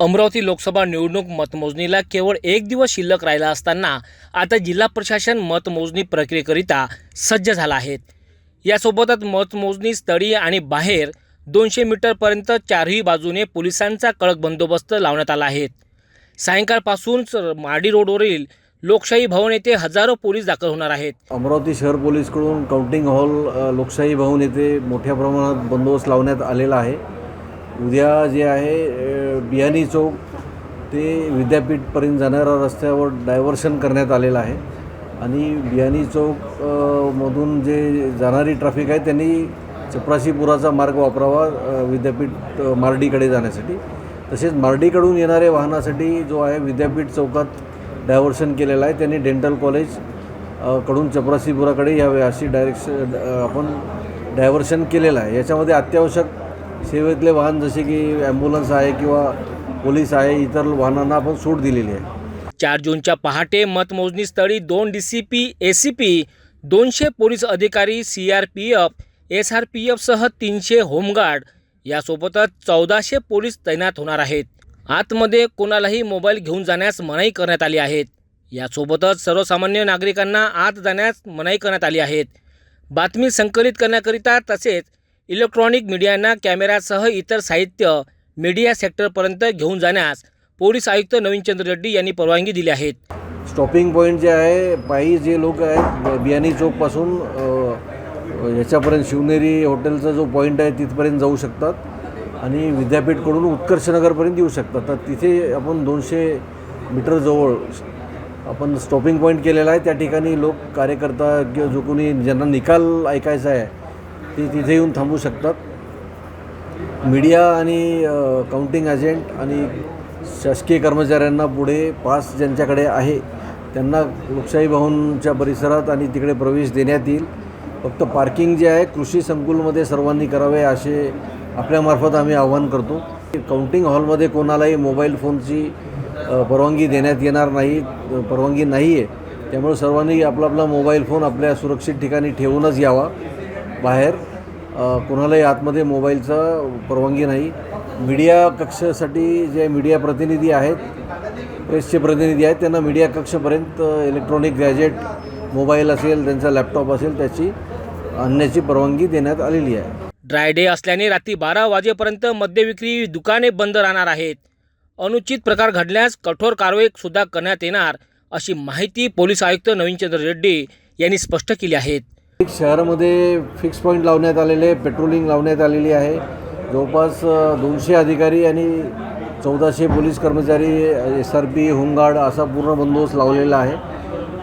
अमरावती लोकसभा निवडणूक मतमोजणीला केवळ एक दिवस शिल्लक राहिला असताना आता जिल्हा प्रशासन मतमोजणी प्रक्रियेकरिता सज्ज झाला आहे. यासोबतच मतमोजणी स्थळी आणि बाहेर दोनशे मीटरपर्यंत चारही बाजूने पोलिसांचा कडक बंदोबस्त लावण्यात आला आहे. सायंकाळपासूनच माडी रोडवरील लोकशाही भवन येथे हजारो पोलीस दाखल होणार आहेत. अमरावती शहर पोलीसकडून काउंटिंग हॉल लोकशाही भवन येथे मोठ्या प्रमाणात बंदोबस्त लावण्यात आलेला आहे. उद्या जे आहे बियाणी चौक ते विद्यापीठपर्यंत जाणाऱ्या रस्त्यावर डायव्हर्शन करण्यात आलेलं आहे. आणि बियाणी चौक मधून जे जाणारी ट्रॅफिक आहे त्यांनी चपराशीपुराचा मार्ग वापरावा विद्यापीठ मार्डीकडे जाण्यासाठी. तसेच मार्डीकडून येणाऱ्या वाहनासाठी जो आहे विद्यापीठ चौकात डायव्हर्शन केलेलं आहे. त्यांनी डेंटल कॉलेजकडून चपरासीपुराकडे यावे अशी डायरेक्शन आपण डायव्हर्शन केलेलं आहे. याच्यामध्ये अत्यावश्यक सेवेतले वाहन जसे की ॲम्ब्युलन्स आहे किंवा पोलीस आहे इतर वाहनांना आपण सूट दिलेली आहे. चार जूनच्या पहाटे मतमोजणी स्थळी दोन D C P A C P दोनशे पोलीस अधिकारी C R P F S R P एफसह तीनशे होमगार्ड. यासोबतच चौदाशे पोलीस तैनात होणार आहेत. आतमध्ये कोणालाही मोबाईल घेऊन जाण्यास मनाई करण्यात आली आहेत यासोबतच सर्वसामान्य नागरिकांना आत जाण्यास मनाई करण्यात आली आहेत बातमी संकलित करण्याकरिता तसेच इलेक्ट्रॉनिक मीडियांना कॅमेऱ्यासह इतर साहित्य मीडिया सेक्टरपर्यंत घेऊन जाण्यास पोलीस आयुक्त नवीनचंद्र रेड्डी यांनी परवानगी दिली आहेत स्टॉपिंग पॉईंट जे आहे पायी जे लोक आहेत बियाणी चौकपासून याच्यापर्यंत शिवनेरी हॉटेलचा जो पॉईंट आहे तिथपर्यंत जाऊ शकतात. आणि विद्यापीठकडून उत्कर्षनगरपर्यंत येऊ शकतात. तर तिथे आपण दोनशे मीटर जवळ आपण स्टॉपिंग पॉईंट केलेला आहे. त्या ठिकाणी लोक कार्यकर्ता किंवा जो कोणी ज्यांना निकाल ऐकायचा आहे ते तिथे येऊन थांबू शकतात. मीडिया आणि काउंटिंग एजंट आणि शासकीय कर्मचाऱ्यांना पुढे पास ज्यांच्याकडे आहे त्यांना लोकशाही भवनच्या परिसरात आणि तिकडे प्रवेश देण्यात येईल. फक्त पार्किंग जे आहे कृषी संकुलमध्ये सर्वांनी करावे असे आपल्यामार्फत आम्ही आवाहन करतो. काउंटिंग हॉलमध्ये कोणालाही मोबाईल फोनची परवानगी देण्यात येणार नाही परवानगी नाही आहे त्यामुळे सर्वांनी आपला आपला मोबाईल फोन आपल्या सुरक्षित ठिकाणी ठेवूनच यावा बाहेर कोणालाही आतमध्ये मोबाईलचा परवानगी नाही. मीडिया कक्षासाठी जे मीडिया प्रतिनिधी आहेत प्रेसचे प्रतिनिधी आहेत त्यांना मीडिया कक्षपर्यंत इलेक्ट्रॉनिक गॅजेट मोबाईल असेल त्यांचा लॅपटॉप असेल त्याची आणण्याची परवानगी देण्यात आलेली आहे. ड्राय डे असल्याने रात्री बारा वाजेपर्यंत मद्यविक्री दुकाने बंद राहणार आहेत. अनुचित प्रकार घडल्यास कठोर कारवाई सुद्धा करण्यात येणार अशी माहिती पोलीस आयुक्त नवीनचंद्र रेड्डी यांनी स्पष्ट केली आहेत शहरामध्ये फिक्स पॉईंट लावण्यात आलेले पेट्रोलिंग लावण्यात आलेली आहे. जवळपास दोनशे अधिकारी आणि चौदाशे पोलीस कर्मचारी एस आर पी होमगार्ड असा पूर्ण बंदोबस्त लावलेला आहे.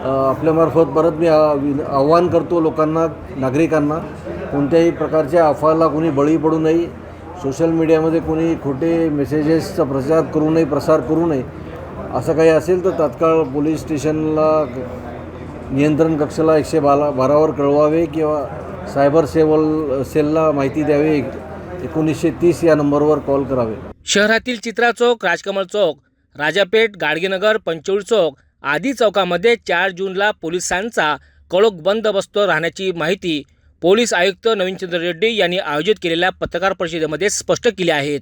आपल्यामार्फत परत मी आव्हान करतो लोकांना नागरिकांना कोणत्याही प्रकारच्या अफवाला कोणी बळी पडू नये. सोशल मीडियामध्ये कोणी खोटे मेसेजेसचा प्रचार करू नये प्रसार करू नये. असं काही असेल तर तात्काळ पोलीस स्टेशनला नियंत्रण कक्षाला एकशे बारा बारावर कळवावे किंवा सायबर सेवल सेलला माहिती द्यावी. एकोणीसशे तीस या नंबरवर कॉल करावे. शहरातील चित्रा चौक राजकमल चौक राजापेठ गाडगेनगर पंचोळ चौक आदी चौकामध्ये चार जूनला पोलिसांचा कडक बंदोबस्त राहण्याची माहिती पोलीस आयुक्त नवीनचंद्र रेड्डी यांनी आयोजित केलेल्या पत्रकार परिषदेमध्ये स्पष्ट केली आहेत.